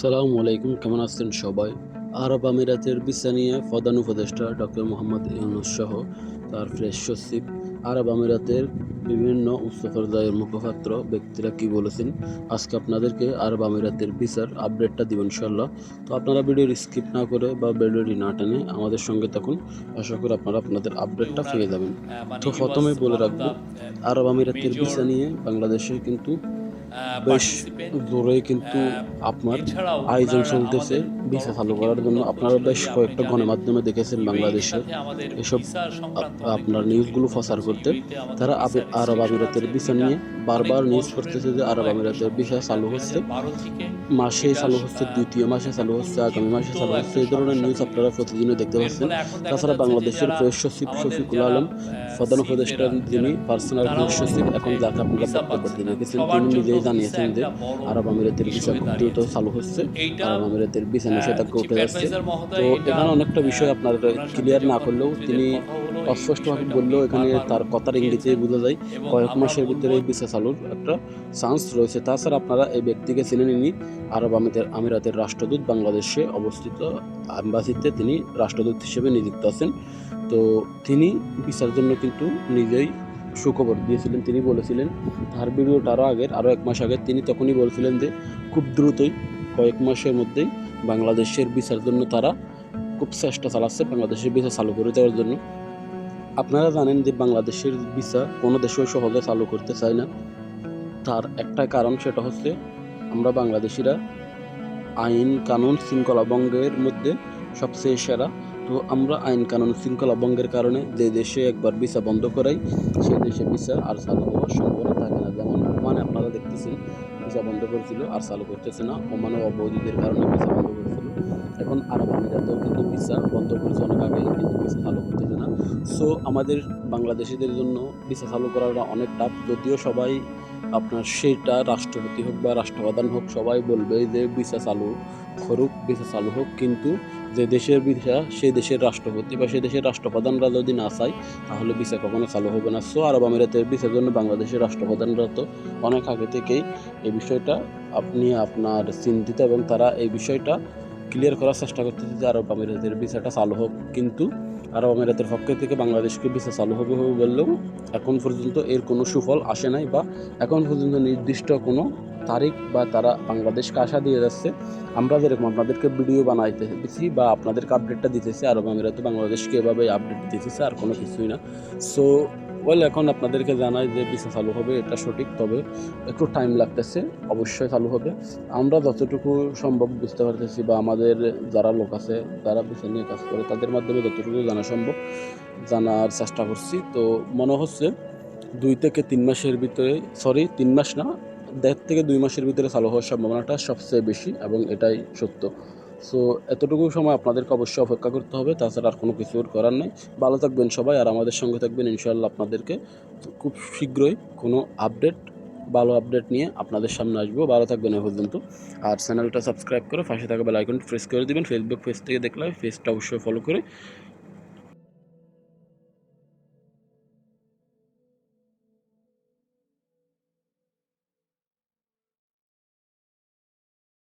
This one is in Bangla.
সালামু আলাইকুম কেমন আছেন সবাই? আরব আমিরাতের ভিসা নিয়ে প্রধান উপদেষ্টা ডক্টর মোহাম্মদ ইউনুস সহ তার ফ্রেশ সচিব। আরব আমিরাতের বিভিন্ন উচ্চ পর্যায়ের মুখপাত্র ব্যক্তিরা কি বলেছেন? আজকে আপনাদেরকে আরব আমিরাতের ভিসার আপডেটটা দিব ইনশাল্লাহ তো আপনারা ভিডিওর স্কিপ না করে বা ভিডিওটি না টেনে আমাদের সঙ্গে থাকুন। আশা করি আপনারা আপনাদের আপডেটটা পেয়ে যাবেন। তো প্রথমে বলে রাখব আরব আমিরাতের ভিসা নিয়ে বাংলাদেশে কিন্তু বেশ জোরে কিন্তু আপনার আয়োজন চলতেছে। ভিসা চালু করার জন্য আপনারা বেশ কয়েকটা গণমাধ্যমে দেখেছেন বাংলাদেশের এসব আপনার নিউজগুলো প্রচার করতে তারা আরব আমিরাতের ভিসা নিয়ে বারবার নিউজ করতেছে যে আরব আমিরাতের ভিসা চালু হচ্ছে। মাসে চালু হচ্ছে দ্বিতীয় মাসে চালু হচ্ছে আগামী মাসে চালু হচ্ছে। এই ধরনের নিউজ আপনারা প্রতিদিনই দেখতে পাচ্ছেন। তাছাড়া বাংলাদেশের প্রেস সচিব শফিকুল আলম প্রধান উপদেষ্টা যিনি পার্সোনাল প্রেস সচিব এখন যাকে আপনারা বক্তব্য দিয়ে রেখেছেন তিনি নিজেই জানিয়েছেন যে আরব আমিরাতের ভিসা খুব দ্রুত চালু হচ্ছে। আরব আমিরাতের ভিসা নিষেধাজ্ঞা উঠে যাচ্ছে তো এখানে অনেকটা বিষয় আপনার ক্লিয়ার না করলেও তিনি অস্পষ্টভাবে বললেও এখানে তার কথার ইঙ্গিতে বোঝা যায়। কয়েক মাসের ভিতরে ভিসা চালুর একটা চান্স রয়েছে। তাছাড়া আপনারা এই ব্যক্তিকে চিনে নিনি আরব আমিরাতের আমিরাতের রাষ্ট্রদূত। বাংলাদেশে অবস্থিত অ্যাম্বাসিতে তিনি রাষ্ট্রদূত হিসেবে নিযুক্ত আছেন। তো তিনি ভিসার জন্য কিন্তু নিজেই সুখবর দিয়েছিলেন, তিনি বলেছিলেন, তার ভিডিওটা আরও আগের আরও এক মাস আগে তিনি তখনই বলেছিলেন যে, খুব দ্রুতই, কয়েক মাসের মধ্যেই বাংলাদেশের বিচার জন্য তারা খুব চেষ্টা চালাচ্ছে বাংলাদেশের ভিসা চালু করে দেওয়ার জন্য। আপনারা জানেন যে বাংলাদেশের ভিসা কোনো দেশেও সহজে চালু করতে চায় না। তার একটা কারণ সেটা হচ্ছে, আমরা বাংলাদেশিরা আইন, কানুন, শৃঙ্খলা ভঙ্গের মধ্যে সবচেয়ে সেরা তো আমরা আইন কানুন শৃঙ্খলা ভঙ্গের কারণে যে দেশে একবার ভিসা বন্ধ করাই সে দেশে ভিসা আর চালু হওয়ার সম্ভাবনা থাকে না। যেমন ওমানে আপনারা দেখতেছেন, ভিসা বন্ধ করেছিল আর চালু করতেছে না। ওমানে অবৈধদের কারণে ভিসা বন্ধ করেছিল। এখন আরব আমিরাতেও কিন্তু ভিসা বন্ধ করেছে অনেক আগে কিন্তু ভিসা চালু করতেছে না। সো আমাদের বাংলাদেশিদের জন্য ভিসা চালু করাটা অনেক টাফ যদিও সবাই আপনার সেটা রাষ্ট্রপতি হোক বা রাষ্ট্রপ্রধান হোক, সবাই বলবে যে ভিসা চালু করুক, ভিসা চালু হোক। কিন্তু যে দেশের ভিসা সেই দেশের রাষ্ট্রপতি বা সেই দেশের রাষ্ট্রপ্রধানরা যদি না চায়, তাহলে ভিসা কখনো চালু হবে না। সো আরব আমিরাতের ভিসার জন্য বাংলাদেশের রাষ্ট্রপ্রধানরা তো অনেক আগে থেকেই এই বিষয়টা আপনি আপনার চিন্তিত এবং তারা এই বিষয়টা ক্লিয়ার করার চেষ্টা করতেছে যে আরব আমিরাতের ভিসাটা চালু হোক। কিন্তু আরব আমিরাতের পক্ষ থেকে বাংলাদেশকে ভিসা চালু হবে হবে বললেও এখন পর্যন্ত এর কোনো সুফল আসে নাই বা এখন পর্যন্ত নির্দিষ্ট কোনো তারিখ বা তারা বাংলাদেশকে আশা দিয়ে যাচ্ছে। আমরা যেরকম আপনাদেরকে ভিডিও বানাইতে দিচ্ছি বা আপনাদেরকে আপডেটটা দিতেছি, আরব আমিরাতে বাংলাদেশকে এভাবে আপডেট দিতেছে আর কোনো কিছুই না। সো ওয়েল এখন আপনাদেরকে জানাই যে ভিসা চালু হবে, এটা সঠিক, তবে একটু টাইম লাগতেছে, অবশ্যই চালু হবে। আমরা যতটুকু সম্ভব বুঝতে পারতেছি বা আমাদের যারা লোক আছে, যারা ভিসা নিয়ে কাজ করে, তাদের মাধ্যমে যতটুকু জানা সম্ভব জানার চেষ্টা করছি। তো মনে হচ্ছে দুই থেকে তিন মাসের ভিতরে সরি তিন মাস না, দেড় থেকে দুই মাসের ভিতরে চালু হওয়ার সম্ভাবনাটা সবচেয়ে বেশি এবং এটাই সত্য। সো এতটুকু সময় আপনাদেরকে অবশ্যই অপেক্ষা করতে হবে। তাছাড়া আর কোনো কিছুর করার নেই। ভালো থাকবেন সবাই আর আমাদের সঙ্গে থাকবেন ইনশাআল্লাহ আপনাদেরকে। খুব শীঘ্রই কোনো আপডেট, ভালো আপডেট নিয়ে আপনাদের সামনে আসব। ভালো থাকবেন এ পর্যন্ত। আর চ্যানেলটা সাবস্ক্রাইব করে পাশে থাকা বেল আইকনটি প্রেস করে দিবেন। ফেসবুক পেজ থেকে দেখলে পেজটা অবশ্যই ফলো করে